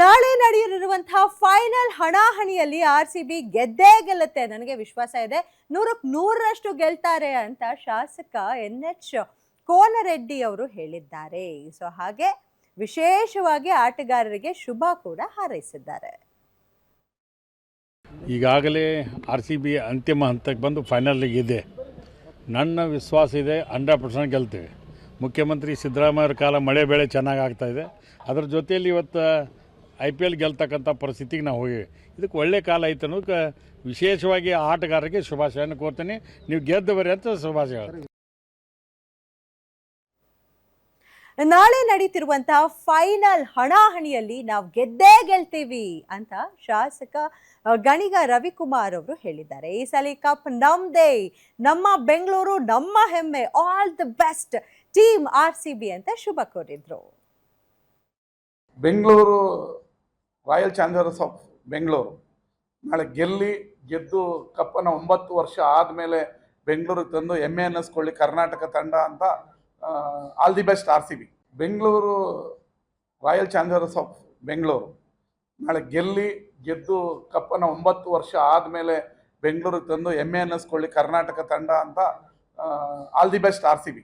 ನಾಳೆ ನಡೆಯಲಿರುವಂತಹ ಫೈನಲ್ ಹಣಾಹಣಿಯಲ್ಲಿ ಆರ್ ಸಿ ಬಿ ಗೆದ್ದೇ ಗೆಲ್ಲುತ್ತೆ. ನನಗೆ ವಿಶ್ವಾಸ ಇದೆ. ನೂರಕ್ಕೆ ನೂರರಷ್ಟು ಗೆಲ್ತಾರೆ ಅಂತ ಶಾಸಕ ಎನ್ ಎಚ್ ಕೋನರೆಡ್ಡಿ ಅವರು ಹೇಳಿದ್ದಾರೆ. ಸೊ ಹಾಗೆ ವಿಶೇಷವಾಗಿ ಆಟಗಾರರಿಗೆ ಶುಭ ಕೂಡ ಹಾರೈಸಿದ್ದಾರೆ. ಈಗಾಗಲೇ ಆರ್ ಸಿ ಬಿ ಅಂತಿಮ ಹಂತಕ್ಕೆ ಬಂದು ಫೈನಲ್ಲಿಗೆ ಇದೆ. ನನ್ನ ವಿಶ್ವಾಸ ಇದೆ, ಹಂಡ್ರೆಡ್ ಪರ್ಸೆಂಟ್ ಗೆಲ್ತೀವಿ. ಮುಖ್ಯಮಂತ್ರಿ ಸಿದ್ದರಾಮಯ್ಯವ್ರ ಕಾಲ ಮಳೆ ಬೆಳೆ ಚೆನ್ನಾಗಿ ಆಗ್ತಾಯಿದೆ ಅದರ ಅದ್ರ ಜೊತೆಯಲ್ಲಿ ಇವತ್ತು ಐ ಪಿ ಎಲ್ ಗೆಲ್ತಕ್ಕಂಥ ಪರಿಸ್ಥಿತಿಗೆ ನಾವು ಹೋಗಿವೆ ಇದಕ್ಕೆ ಒಳ್ಳೆ ಕಾಲ ಐತೆ ಅನ್ನೋದಕ್ಕೆ ವಿಶೇಷವಾಗಿ ಆಟಗಾರರಿಗೆ ಶುಭಾಶಯನ ಕೋರ್ತೀನಿ. ನೀವು ಗೆದ್ದು ಬರ್ರಿ ಅಂತ ಶುಭಾಶಯ ನಾಳೆ ನಡೀತಿರುವಂತಹ ಫೈನಲ್ ಹಣಾಹಣಿಯಲ್ಲಿ ನಾವು ಗೆದ್ದೇ ಗೆಲ್ತೀವಿ ಅಂತ ಶಾಸಕ ಗಣಿಗ ರವಿಕುಮಾರ್ ಅವರು ಹೇಳಿದ್ದಾರೆ. ಈ ಸಲ ಕಪ್ ನಮ್ದೇ. ನಮ್ಮ ಬೆಂಗಳೂರು ನಮ್ಮ ಹೆಮ್ಮೆ. All the best team R C B ಅಂತ ಶುಭ ಕೋರಿದ್ರು. Bengaluru Royal Challengers of Bengaluru. ನಾಳೆ ಗೆಲ್ಲಿ ಗೆದ್ದು ಕಪ್ಪನ್ನು ಒಂಬತ್ತು ವರ್ಷ ಆದಮೇಲೆ ಬೆಂಗಳೂರಿಗೆ ತಂದು ಹೆಮ್ಮೆ ಅನ್ನಿಸ್ಕೊಳ್ಳಿ ಕರ್ನಾಟಕ ತಂಡ ಅಂತ all the best R C B Bengaluru Royal Challengers of Bengaluru. ನಾಳೆ ಗೆಲ್ಲಿ ಗೆದ್ದು ಕಪ್ಪನ್ನು ಒಂಬತ್ತು ವರ್ಷ ಆದಮೇಲೆ ಬೆಂಗಳೂರಿಗೆ ತಂದು ಹೆಮ್ಮೆ ಅನ್ನಿಸ್ಕೊಳ್ಳಿ ಕರ್ನಾಟಕ ತಂಡ ಅಂತ all the best R C B